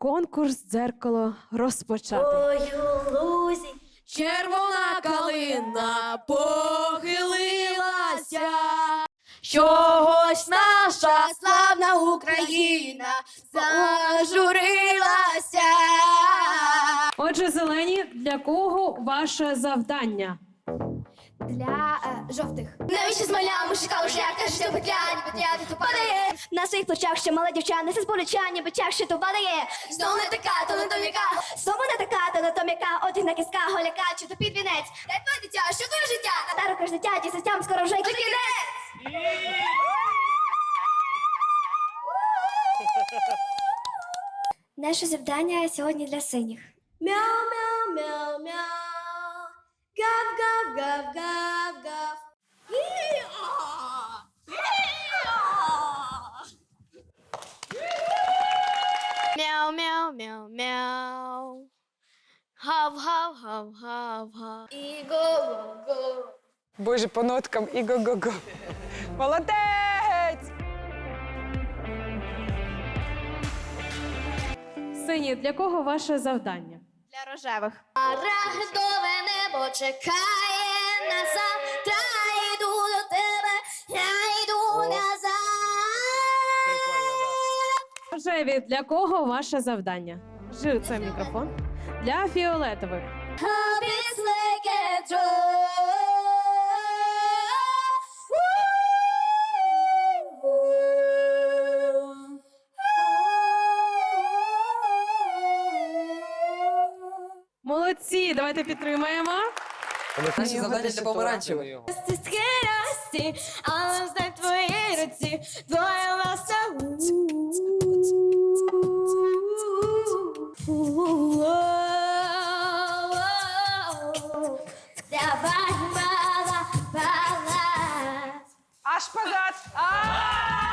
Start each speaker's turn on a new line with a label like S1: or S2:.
S1: конкурс дзеркало розпочати.
S2: Ой, у лузі.
S3: Червона калина похилилася, чогось наша славна Україна зажурилася.
S1: Отже, зелені, для кого ваше завдання?
S3: Для жовтих. Навіщо мужика уже каже, петля, не петля.
S2: На своїх плечах ще мала дівча, несе з болюча, ніби чах, що то падає.
S3: Знов не така, то не до.
S2: Знову не така, то не то м'яка, одяг на кіска, голяка, чи то під вінець.
S3: Дай твоє дитя, що твоє життя?
S2: Та рука ж дитя, дітям скоро вже
S3: Кінець!
S2: Наше завдання сьогодні для синіх.
S3: Мяу, мяу, мяу, мяу. Гав, гав, гав, гав, гав. Мяу, мяу, мяу, мяу. Гав, гав, гав, гав, гав. І го-го-го.
S4: Боже, по ноткам і го-го-го. Молодець!
S1: Сині, для кого ваше завдання?
S3: Для рожевих. Рагдове небо чекає
S1: Рожеві, для кого ваше завдання? Жив це мікрофон. Для фіолетових. Молодці, давайте підтримаємо.
S5: Наші завдання для помаранчевих.
S3: Скирості, але знай твої руці, твоя ласа.
S2: Yavaş bağla bağla.
S4: Aşk pazar. Aa!